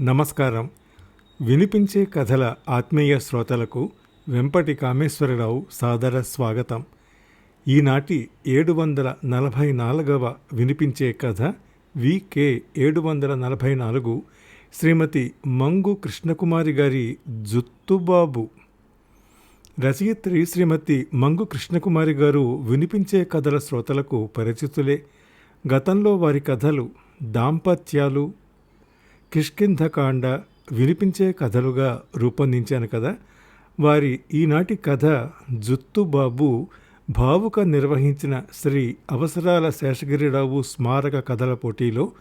నమస్కారం. వినిపించే కథల ఆత్మీయ శ్రోతలకు వెంపటి కామేశ్వరరావు సాదర స్వాగతం. ఈనాటి ఏడు వందల నలభై నాలుగవ వినిపించే కథ వికే ఏడు వందల నలభై నాలుగు శ్రీమతి మంగు కృష్ణకుమారి గారి జుత్తుబాబు. రచయిత్రి శ్రీమతి మంగు కృష్ణకుమారి గారు వినిపించే కథల శ్రోతలకు పరిచితులే. గతంలో వారి కథలు దాంపత్యాలు కిష్కింధకాండ వినిపించే కథలుగా రూపొందించాను కదా. వారి ఈనాటి కథ జుత్తుబాబు భావుక నిర్వహించిన శ్రీ అవసరాల శేషగిరిరావు స్మారక కథల పోటీలో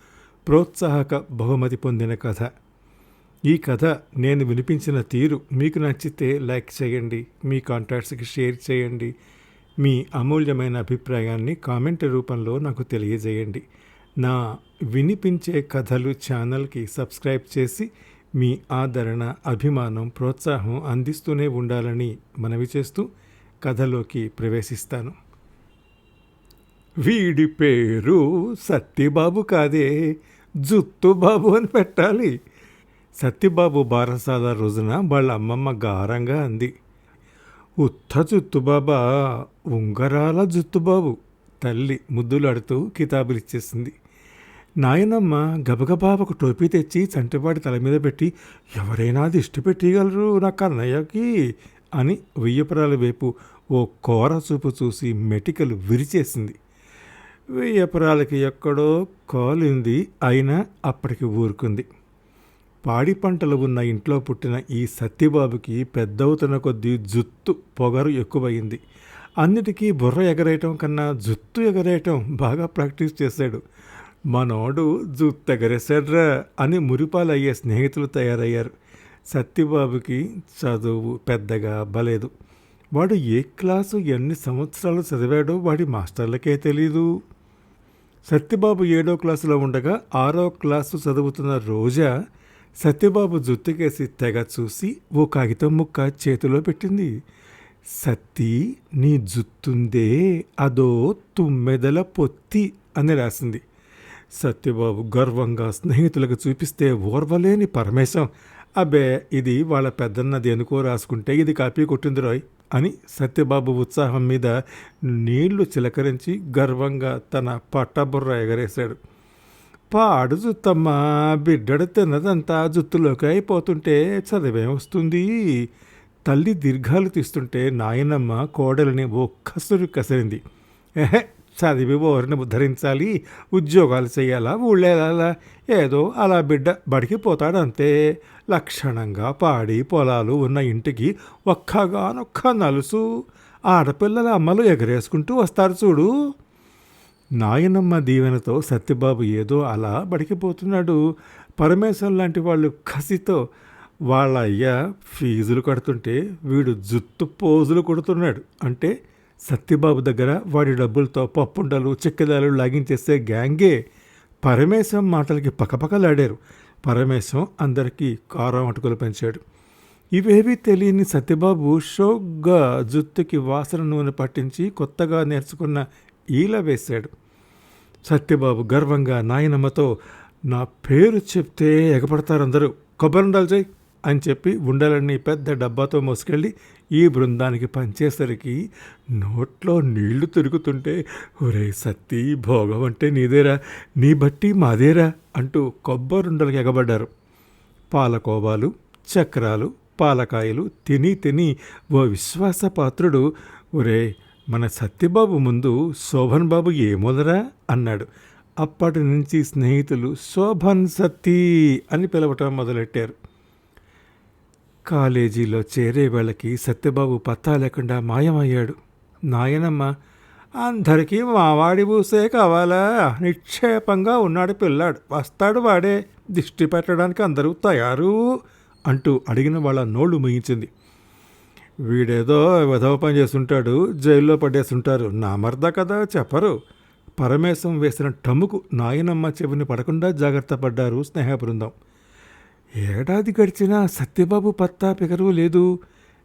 ప్రోత్సాహక బహుమతి పొందిన కథ. ఈ కథ నేను వినిపించిన తీరు మీకు నచ్చితే లైక్ చేయండి మీ కాంటాక్ట్స్కి షేర్ చేయండి మీ అమూల్యమైన అభిప్రాయాన్ని కామెంట్ రూపంలో నాకు తెలియజేయండి. నా వినిపించే కథలు ఛానల్కి సబ్స్క్రైబ్ చేసి మీ ఆదరణ అభిమానం ప్రోత్సాహం అందిస్తూనే ఉండాలని మనవి చేస్తూ కథలోకి ప్రవేశిస్తాను. వీడి పేరు సత్యబాబు కాదే జుత్తుబాబు అని పెట్టాలి. సత్యబాబు బారసాల రోజున వాళ్ళ అమ్మమ్మ గారంగా అంది. ఉత్త జుత్తుబాబా ఉంగరాల జుత్తుబాబు తల్లి ముద్దులాడుతూ కితాబులిచ్చేసింది. నాయనమ్మ గబగబా ఒక టోపీ తెచ్చి చంటివాడి తల మీద పెట్టి ఎవరైనా దిష్టి పెట్టగలరు నా కన్నయ్యకి అని వెయ్యపురాల వైపు ఓ కోర చూపు చూసి మెటికలు విరిచేసింది. వెయ్యపురాలకి ఎక్కడో కాలింది అయినా అప్పటికి ఊరుకుంది. పాడి పంటలు ఉన్న ఇంట్లో పుట్టిన ఈ సత్యబాబుకి పెద్దవుతున్న కొద్దీ జుత్తు పొగరు ఎక్కువయింది. అన్నిటికీ బుర్ర ఎగరేయటం కన్నా జుత్తు ఎగరేయటం బాగా ప్రాక్టీస్ చేశాడు. మనోడు జుత్తు అని మురిపాలయ్యే స్నేహితులు తయారయ్యారు. సత్యబాబుకి చదువు పెద్దగా బలేదు. వాడు ఏ క్లాసు ఎన్ని సంవత్సరాలు చదివాడో వాడి మాస్టర్లకే తెలీదు. సత్యబాబు ఏడో క్లాసులో ఉండగా ఆరో క్లాసు చదువుతున్న రోజా సత్యబాబు జుత్తుకేసి తెగ చూసి ఓ కాగితం ముక్క చేతిలో పెట్టింది. సత్తి నీ జుత్తుందే అదో తుమ్మెదల పొత్తి అని రాసింది. సత్యబాబు గర్వంగా స్నేహితులకు చూపిస్తే ఓర్వలేని పరమేశం. అబ్బే ఇది వాళ్ళ పెద్దన్నది ఎందుకో రాసుకుంటే ఇది కాపీ కొట్టింది రాయ్ అని సత్యబాబు ఉత్సాహం మీద నీళ్ళు చిలకరించి గర్వంగా తన పట్టబుర్ర ఎగరేశాడు. పాడు జుత్తమ్మ బిడ్డడు తిన్నదంతా జుత్తులోకి అయిపోతుంటే చదివేం వస్తుంది? తల్లి దీర్ఘాలు తీస్తుంటే నాయనమ్మ కోడలిని ఒక్కసురు కసిరింది ఏహే చదివి ఓరిని ఉద్ధరించాలి ఉద్యోగాలు చేయాలా ఊళ్ళేలా ఏదో అలా బిడ్డ బడికి పోతాడంతే లక్షణంగా పాడి పొలాలు ఉన్న ఇంటికి ఒక్కగానొక్క నలుసు. ఆడపిల్లల అమ్మలు ఎగరేసుకుంటూ వస్తారు చూడు. నాయనమ్మ దీవెనతో సత్యబాబు ఏదో అలా బడికిపోతున్నాడు. పరమేశ్వరం లాంటి వాళ్ళు కసితో వాళ్ళ అయ్య ఫీజులు కడుతుంటే వీడు జుత్తు పోజులు కొడుతున్నాడు. అంటే సత్యబాబు దగ్గర వాడి డబ్బులతో పప్పుండలు చిక్కదాలు లాగించేస్తే గ్యాంగే పరమేశం మాటలకి పకపకలాడారు. పరమేశం అందరికీ కారం అటుకులు పెంచాడు. ఇవేవీ తెలియని సత్యబాబు షోగ్గా జుత్తుకి వాసన నూనె పట్టించి కొత్తగా నేర్చుకున్న ఈల వేశాడు. సత్యబాబు గర్వంగా నాయనమ్మతో నా పేరు చెప్తే ఎగపడతారు అందరూ కొబ్బరిండాలు చేయి అని చెప్పి ఉండలన్నీ పెద్ద డబ్బాతో మోసుకెళ్ళి ఈ బృందానికి పంచేసరికి నోట్లో నీళ్ళు తిరుగుతుంటే ఒరే సత్తి భోగం అంటే నీదేరా నీ బట్టి మాదేరా అంటూ కొబ్బరుండలకు ఎగబడ్డారు. పాలకోవాలు చక్రాలు పాలకాయలు తిని తిని ఓ విశ్వాసపాత్రుడు ఒరే మన సత్యబాబు ముందు శోభన్ బాబు ఏమోదరా అన్నాడు. అప్పటి నుంచి స్నేహితులు శోభన్ సత్తి అని పిలవటం మొదలెట్టారు. కాలేజీలో చేరే వాళ్ళకి సత్యబాబు పత్తా లేకుండా మాయమయ్యాడు. నాయనమ్మ అందరికీ మావాడి పూసే కావాలా? నిక్షేపంగా ఉన్నాడు పిల్లాడు. వస్తాడు వాడే. దిష్టి పెట్టడానికి అందరూ తయారు అంటూ అడిగిన వాళ్ళ నోళ్ళు ముగించింది వీడేదో విధవ పని చేస్తుంటాడు జైల్లో పడేస్తుంటారు. నా మర్ద కదా చెప్పరు. పరమేశం వేసిన టమ్ముకు నాయనమ్మ చెవిని పడకుండా జాగ్రత్త పడ్డారు స్నేహ బృందం ఏడాది గడిచినా సత్యబాబు పత్తా పిగరు లేదు.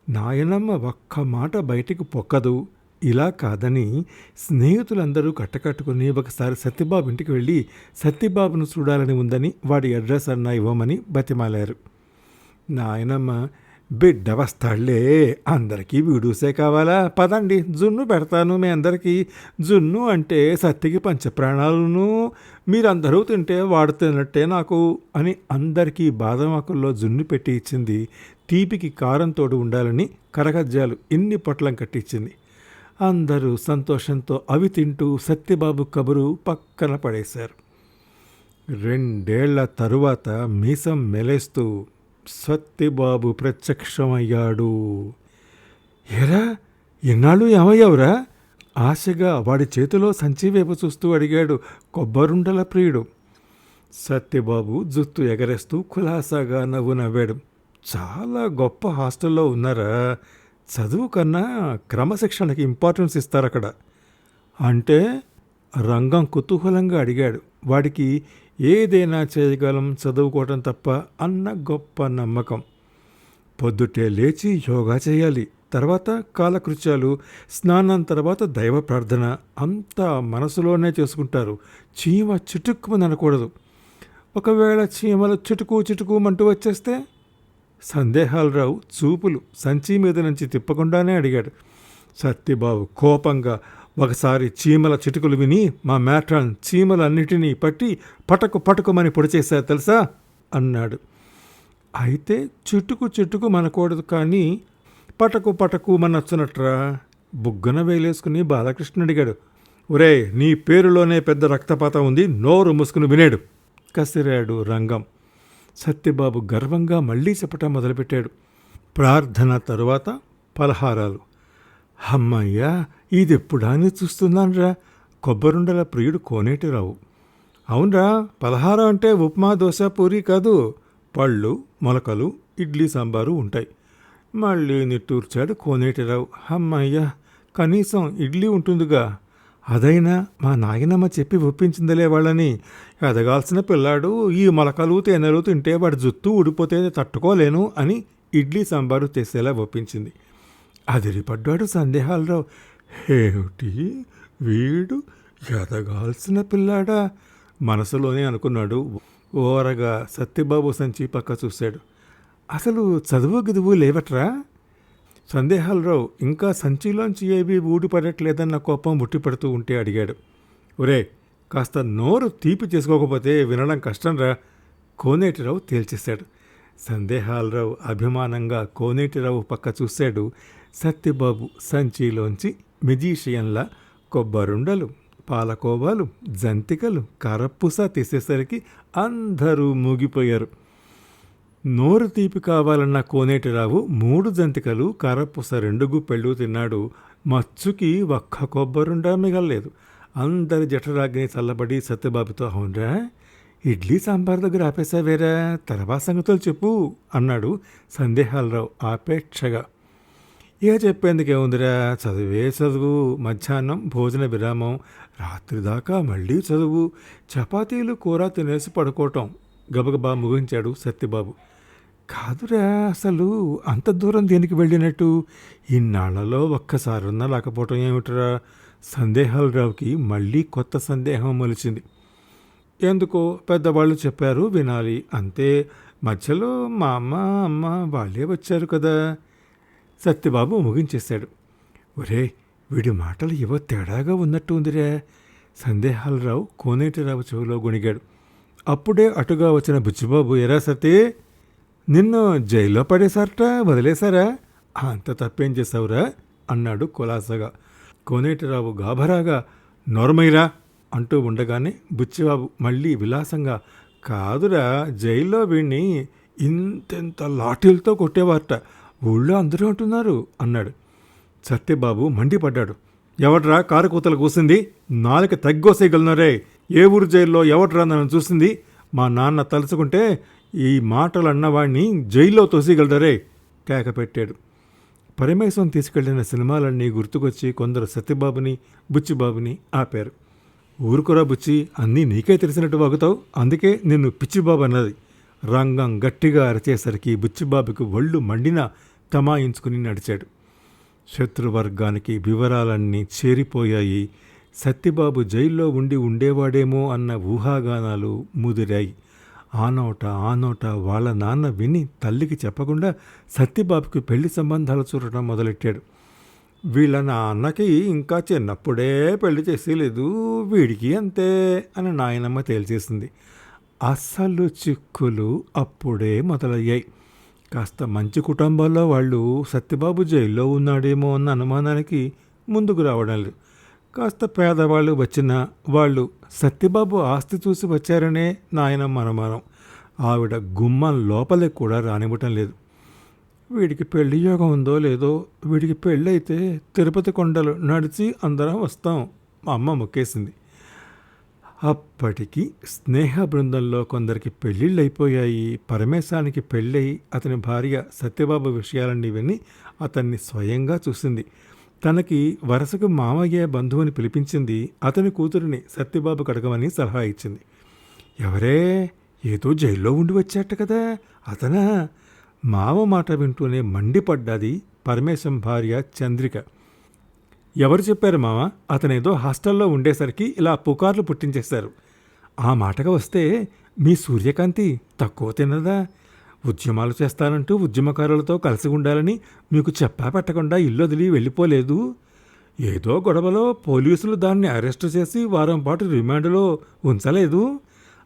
నాయనమ్మ ఒక్క మాట బయటికి పొక్కదు. ఇలా కాదని స్నేహితులందరూ కట్టకట్టుకుని ఒకసారి సత్యబాబు ఇంటికి వెళ్ళి సత్యబాబును చూడాలని ఉందని వాడి అడ్రస్ అన్నా ఇవ్వమని బతిమాలారు. నాయనమ్మ బిడ్డ వస్తాడులే అందరికీ వీడూసే కావాలా? పదండి జున్ను పెడతాను మీ అందరికీ. జున్ను అంటే సత్తికి పంచప్రాణాలను. మీరందరూ తింటే వాడు తిన్నట్టే నాకు అని అందరికీ బాదమాకుల్లో జున్ను పెట్టి ఇచ్చింది. తీపికి కారంతో ఉండాలని కరగజ్జాలు ఇన్ని పొట్లం కట్టించింది అందరూ సంతోషంతో అవి తింటూ సత్యబాబు కబురు పక్కన పడేశారు. రెండేళ్ళ తరువాత మీసం మెలేస్తూ సత్యబాబు ప్రత్యక్షమయ్యాడు. ఎరా ఎన్నాళ్ళు ఏమయ్యావురా? ఆశగా వాడి చేతిలో సంచి వైపు చూస్తూ అడిగాడు కొబ్బరుండల ప్రియుడు. సత్యబాబు జుత్తు ఎగరేస్తూ కులాసాగా నవ్వు నవ్వాడు. చాలా గొప్ప హాస్టల్లో ఉన్నారా? చదువు కన్నా క్రమశిక్షణకి ఇంపార్టెన్స్ ఇస్తారు అక్కడ అంటే రంగం కుతూహలంగా అడిగాడు. వాడికి ఏదైనా చేయగలం చదువుకోవటం తప్ప అన్న గొప్ప నమ్మకం. పొద్దుటే లేచి యోగా చేయాలి. తర్వాత కాలకృత్యాలు స్నానం తర్వాత దైవ ప్రార్థన అంతా మనసులోనే చేసుకుంటారు. చీమ చిటుక్కుమని అనకూడదు ఒకవేళ చీమలు చిటుకు చిటుకుమంటూ వచ్చేస్తే సందేహాలు రావు చూపులు సంచి మీద నుంచి తిప్పకుండానే అడిగాడు. సత్యబాబు కోపంగా ఒకసారి చీమల చిటుకులు విని మా మ్యాట్రాన్ చీమలన్నిటినీ పట్టి పటకు పటకుమని పొడిచేశారు తెలుసా? అన్నాడు. అయితే చిటుకు చిటుకు మనకూడదు కానీ పటకు పటకు మనొచ్చునట్రా? బుగ్గన వేలేసుకుని బాలకృష్ణ అడిగాడు. ఒరే నీ పేరులోనే పెద్ద రక్తపాతం ఉంది నోరు ముసుకుని వినేడు కసిరాడు రంగం. సత్యబాబు గర్వంగా మళ్ళీ చెప్పటం మొదలుపెట్టాడు. ప్రార్థన తరువాత పలహారాలు. అమ్మయ్యా ఇది ఎప్పుడాని చూస్తున్నానురా? కొబ్బరుండల ప్రియుడు కోనేటిరావు. అవునరా పలహారం అంటే ఉప్మా దోశ పూరి కాదు. పళ్ళు మొలకలు ఇడ్లీ సాంబారు ఉంటాయి. మళ్ళీ నిట్టూర్చాడు కోనేటిరావు. అమ్మయ్యా కనీసం ఇడ్లీ ఉంటుందిగా. అదైనా మా నాయనమ్మ చెప్పి ఒప్పించిందిలే వాళ్ళని. ఎదగాల్సిన పిల్లాడు ఈ మొలకలు తేనెలు తింటే వాడి జుత్తు ఊడిపోతే తట్టుకోలేను అని ఇడ్లీ సాంబారు చేసేలా ఒప్పించింది. అదిరిపడ్డాడు సందేహాలరావు. ఏమిటి? వీడు ఎదగాల్సిన పిల్లాడా? మనసులోనే అనుకున్నాడు. ఓరగా సత్యబాబు సంచి పక్క చూశాడు. అసలు చదువు గిదువు లేవట్రా? సందేహాలరావు ఇంకా సంచిలోంచి ఏవి ఊడిపడట్లేదన్న కోపం ముట్టిపడుతూ ఉంటే అడిగాడు. ఒరే కాస్త నోరు తీపి చేసుకోకపోతే వినడం కష్టంరా? కోనేటిరావు తేల్చేశాడు. సందేహాలరావు అభిమానంగా కోనేటిరావు పక్క చూశాడు. సత్యబాబు సంచిలోంచి మెజీషియన్లా కొబ్బరుండలు పాలకోవాలు జంతికలు కరప్పుస తీసేసరికి అందరూ మూగిపోయారు. నోరు తీపి కావాలన్న కోనేటిరావు మూడు జంతికలు కరప్పుస రెండు గుప్పెళ్ళు తిన్నాడు. మచ్చుకి ఒక్క కొబ్బరుండా మిగలలేదు. అందరి జఠరాగ్ని చల్లబడి సత్యబాబుతో అవునరా? ఇడ్లీ సాంబార్ దగ్గర ఆపేసావేరా తర్వాత సంగతులు చెప్పు అన్నాడు సందేహాలరావు ఆపేక్షగా. ఇక చెప్పేందుకేముందిరా చదివే చదువు మధ్యాహ్నం భోజన విరామం రాత్రి దాకా మళ్ళీ చదువు చపాతీలు కూర తినేసి పడుకోవటం. గబగబా ముగించాడు సత్యబాబు. కాదురా అసలు అంత దూరం దేనికి వెళ్ళినట్టు? ఇన్నాళ్ళలో ఒక్కసారన్నా లేకపోవటం ఏమిటరా? సందేహాలు రావుకి మళ్ళీ కొత్త సందేహం మొలిచింది. ఎందుకో పెద్దవాళ్ళు చెప్పారు వినాలి. అంతే. మధ్యలో మా అమ్మ అమ్మ వాళ్ళే వచ్చారు కదా. సత్యబాబు ముగించేశాడు. ఒరే వీడి మాటలు ఏవో తేడాగా ఉన్నట్టు ఉందిరే. సందేహాలరావు కోనేటిరావు చెవిలో గొణిగాడు. అప్పుడే అటుగా వచ్చిన బుచ్చిబాబు ఎరా సతీ నిన్ను జైల్లో పడేశారట వదిలేశారా? అంత తప్పేం చేశావురా? అన్నాడు కులాసగా. కోనేటిరావు గాభరాగా నోర్మైరా అంటూ ఉండగానే బుచ్చిబాబు మళ్ళీ విలాసంగా కాదురా జైల్లో వీణ్ణి ఇంతెంత లాఠీలతో కొట్టేవారట. ఊళ్ళో అందరూ అంటున్నారు అన్నాడు. సత్యబాబు మండిపడ్డాడు. ఎవట్రా కారు కూతలు కూసింది? నాలుక తగ్గోసేయగలనరే. ఏ ఊరు జైల్లో ఎవట్రా నన్ను చూసింది? మా నాన్న తలుచుకుంటే ఈ మాటలు అన్నవాణ్ణి జైల్లో తోసేయగలదరే కేక పెట్టాడు పరమేశ్వరం తీసుకెళ్ళిన సినిమాలన్నీ గుర్తుకొచ్చి కొందరు సత్యబాబుని బుచ్చిబాబుని ఆపారు. ఊరుకురా బుచ్చి అన్నీ నీకే తెలిసినట్టు వాగుతావు? అందుకే నిన్ను పిచ్చిబాబు అన్నది. రంగం గట్టిగా అరిచేసరికి బుచ్చిబాబుకి ఒళ్ళు మండినా తమాయించుకుని నడిచాడు. శత్రువర్గానికి వివరాలన్నీ చేరిపోయాయి. సత్యబాబు జైల్లో ఉండి ఉండేవాడేమో అన్న ఊహాగానాలు ముదిరాయి. ఆ నోట ఆ నోట వాళ్ళ నాన్న విని తల్లికి చెప్పకుండా సత్యబాబుకి పెళ్ళి సంబంధాలు చూడటం మొదలెట్టాడు. వీళ్ళ నాన్నకి ఇంకా చిన్నప్పుడే పెళ్ళి చేసేలేదు వీడికి అంతే అని నాయనమ్మ తేల్చేసింది. అస్సలు చిక్కులు అప్పుడే మొదలయ్యాయి. కాస్త మంచి కుటుంబాల్లో వాళ్ళు సత్యబాబు జైల్లో ఉన్నాడేమో అన్న అనుమానానికి ముందుకు రావడం లేదు. కాస్త పేదవాళ్ళు వచ్చినా వాళ్ళు సత్యబాబు ఆస్తి చూసి వచ్చారనే నాయనమ్మ అనుమానం ఆవిడ గుమ్మం లోపలికి కూడా రానివ్వటం లేదు. వీడికి పెళ్ళి యోగం ఉందో లేదో వీడికి పెళ్ళైతే తిరుపతి కొండలు నడిచి అందరం వస్తాం. మా అమ్మ మొక్కేసింది. అప్పటికి స్నేహ బృందంలో కొందరికి పెళ్ళిళ్ళు అయిపోయాయి పరమేశానికి పెళ్ళై అతని భార్య సత్యబాబు విషయాలన్నీ విని అతన్ని స్వయంగా చూసింది. తనకి వరసకు మామయ్య బంధువుని పిలిపించింది. అతని కూతురిని సత్యబాబు కడగమని సలహా ఇచ్చింది. ఎవరే? ఏదో జైల్లో ఉండి వచ్చాట కదా. అతనా? మామ మాట వింటూనే మండిపడ్డది పరమేశం భార్య చంద్రిక. ఎవరు చెప్పారు మామ అతనేదో హాస్టల్లో ఉండేసరికి ఇలా పుకార్లు పుట్టించేశారు. ఆ మాటగా వస్తే మీ సూర్యకాంతి తక్కువ తినదా? ఉద్యమాలు చేస్తానంటూ ఉద్యమకారులతో కలిసి ఉండాలని మీకు చెప్పా పెట్టకుండా ఇల్లు వదిలి వెళ్ళిపోలేదు? ఏదో గొడవలో పోలీసులు దాన్ని అరెస్టు చేసి వారం పాటు రిమాండ్లో ఉంచలేదు?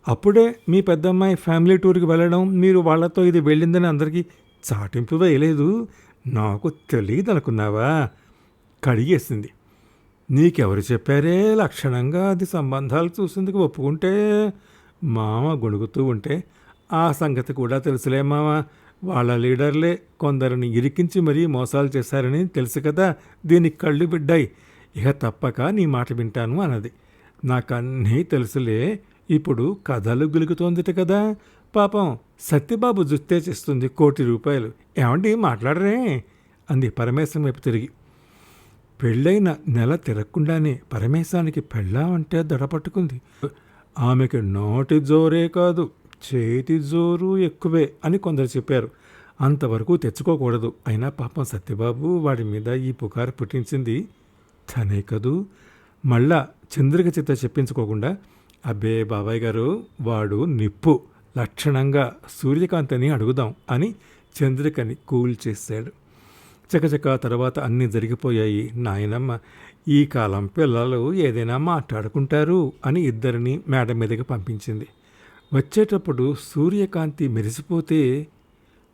అప్పుడే మీ పెద్దమ్మాయి ఫ్యామిలీ టూర్కి వెళ్ళడం మీరు వాళ్ళతో ఇది వెళ్ళిందని అందరికీ చాటింపు వేయలేదు? నాకు తెలియదు అనుకున్నావా కడిగేసింది. నీకెవరు చెప్పారే? లక్షణంగా అది సంబంధాలు చూసేందుకు ఒప్పుకుంటే మామ గొణుగుతూ ఉంటే ఆ సంగతి కూడా తెలుసులే మామ. వాళ్ళ లీడర్లే కొందరిని ఇరికించి మరీ మోసాలు చేశారని తెలుసు కదా. దీనికి కళ్ళు బిడ్డాయి. ఇక తప్పక నీ మాట వింటాను అన్నది. నాకన్నీ తెలుసులే. ఇప్పుడు కథలు గులుగుతోందిట కదా. పాపం సత్యబాబు జుత్తే చేస్తుంది కోటి రూపాయలు. ఏమండి మాట్లాడరే? అంది పరమేశ్వరం వైపు తిరిగి. పెళ్ళైన నెల తిరగకుండానే పరమేశానికి పెళ్ళామంటే దడపట్టుకుంది ఆమెకి నోటి జోరే కాదు చేతి జోరు ఎక్కువే అని కొందరు చెప్పారు. అంతవరకు తెచ్చుకోకూడదు. అయినా పాపం సత్యబాబు వాడి మీద ఈ పుకారు పుట్టించింది తనే కదూ? మళ్ళా చంద్రిక చిత్త చెప్పించుకోకుండా అబ్బే బాబాయ్ గారు వాడు నిప్పు లక్షణంగా సూర్యకాంతిని అడుగుదాం అని చంద్రికని కూల్ చేశాడు చకచక తర్వాత అన్నీ జరిగిపోయాయి. నాయనమ్మ ఈ కాలం పిల్లలు ఏదైనా మాట్లాడుకుంటారు అని ఇద్దరిని మేడ మీదకి పంపించింది. వచ్చేటప్పుడు సూర్యకాంతి మెరిసిపోతే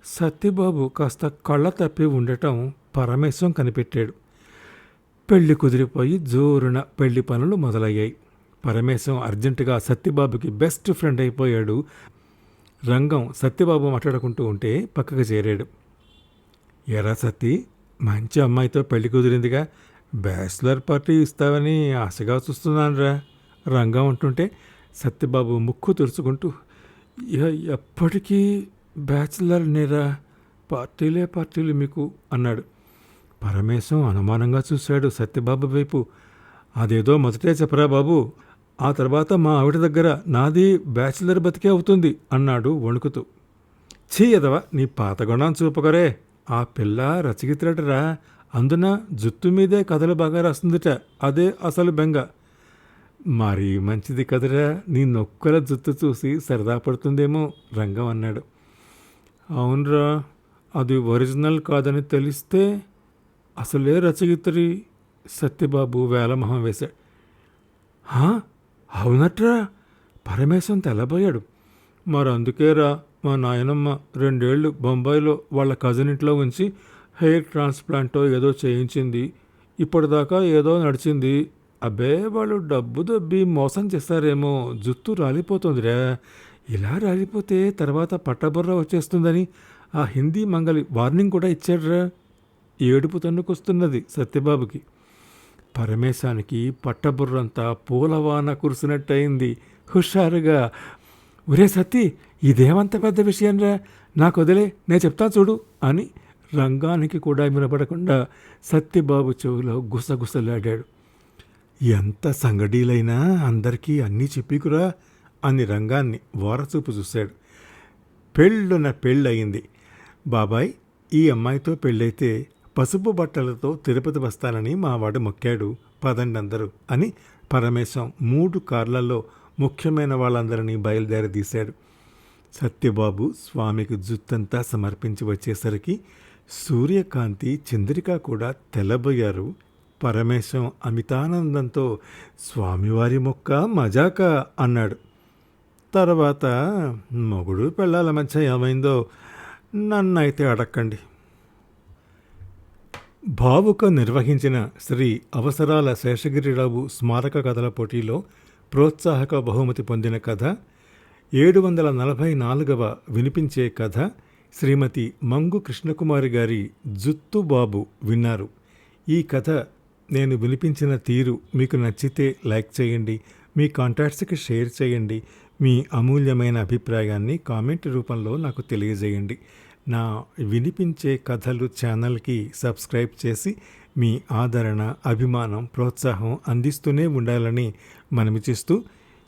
సత్యబాబు కాస్త కళ్ళ తప్పి ఉండటం పరమేశం కనిపెట్టాడు. పెళ్ళి కుదిరిపోయి జోరున పెళ్ళి పనులు మొదలయ్యాయి. పరమేశం అర్జెంటుగా సత్యబాబుకి బెస్ట్ ఫ్రెండ్ అయిపోయాడు. రంగం సత్యబాబు మాట్లాడుకుంటూ ఉంటే పక్కకు చేరాడు. ఎరా సతీ మంచి అమ్మాయితో పెళ్ళి కుదిరిందిగా. బ్యాచిలర్ పార్టీ ఇస్తావని ఆశగా చూస్తున్నానురా. రంగం అంటుంటే సత్యబాబు ముక్కు తుడుచుకుంటూ ఎప్పటికీ బ్యాచిలర్ నేరా. పార్టీలే పార్టీలు మీకు అన్నాడు. పరమేశం అనుమానంగా చూశాడు సత్యబాబు వైపు. అదేదో మొదటే చెప్పరా బాబు. ఆ తర్వాత మా ఆవిడ దగ్గర నాది బ్యాచిలర్ బతికే అవుతుంది అన్నాడు వణుకుతూ. చీ ఎదవా నీ పాత గుణం చూపకరే. ఆ పిల్ల రచయిత్రటరా అందున జుత్తు మీదే కథలు బాగా రాస్తుందిట. అదే అసలు బెంగ. మరీ మంచిది కదరా? నీ నొక్కల జుత్తు చూసి సరదా పడుతుందేమో రంగం అన్నాడు. అవునరా. అది ఒరిజినల్ కాదని తెలిస్తే అసలే రచయిత్రి సత్యబాబు వేలమొహం వేశాడు. అవునట్రా. పరమేశం తెల్లబోయాడు. మరి అందుకేరా మా నాయనమ్మ రెండేళ్ళు బొంబాయిలో వాళ్ళ కజిన్ ఇంట్లో ఉంచి హెయిర్ ట్రాన్స్ప్లాంటో ఏదో చేయించింది. ఇప్పటిదాకా ఏదో నడిచింది. అబ్బే వాళ్ళు డబ్బు దబ్బి మోసం చేస్తారేమో జుత్తు రాలిపోతుందిరా. ఇలా రాలిపోతే తర్వాత పట్టబుర్ర వచ్చేస్తుందని ఆ హిందీ మంగలి వార్నింగ్ కూడా ఇచ్చాడ్రా. ఏడుపు తన్నుకొస్తున్నది సత్యబాబుకి. పరమేశానికి పట్టబుర్రంతా పూలవాన కురిసినట్టయింది. హుషారుగా ఒరే సతీ ఇదేమంత పెద్ద విషయంరా? నాకు వదిలే నేను చెప్తా చూడు అని రంగానికి కూడా వినపడకుండా సత్యబాబు చెవిలో గుసగుసలాడాడు. ఎంత సంగడీలైనా అందరికీ అన్నీ చెప్పికురా అని రంగాన్ని వారచూపు చూశాడు. పెళ్ళున పెళ్ళయింది. బాబాయ్ ఈ అమ్మాయితో పెళ్ళైతే పసుపు బట్టలతో తిరుపతి వస్తానని మావాడు మొక్కాడు. పదండి అందరూ అని పరమేశం మూడు కార్లలో ముఖ్యమైన వాళ్ళందరినీ బయలుదేరదీశాడు. సత్యబాబు స్వామికి జుత్తంతా సమర్పించి వచ్చేసరికి సూర్యకాంతి చంద్రిక కూడా తెల్లబోయారు. పరమేశం అమితానందంతో స్వామివారి మొక్క మజాక అన్నాడు. తర్వాత మొగుడు పెళ్ళాల మధ్య ఏమైందో నన్నైతే అడక్కండి. భావుక నిర్వహించిన శ్రీ అవసరాల శేషగిరిరావు స్మారక కథల పోటీలో ప్రోత్సాహక బహుమతి పొందిన కథ ఏడు వందల నలభై నాలుగవ వినిపించే కథ శ్రీమతి మంగు కృష్ణకుమారి గారి జుత్తుబాబు విన్నారు. ఈ కథ నేను వినిపించిన తీరు మీకు నచ్చితే లైక్ చేయండి మీ కాంటాక్ట్స్కి షేర్ చేయండి మీ అమూల్యమైన అభిప్రాయాన్ని కామెంట్ రూపంలో నాకు తెలియజేయండి. నా వినిపించే కథలు ఛానల్కి సబ్స్క్రైబ్ చేసి మీ ఆదరణ అభిమానం ప్రోత్సాహం అందిస్తూనే ఉండాలని మనవి చేస్తూ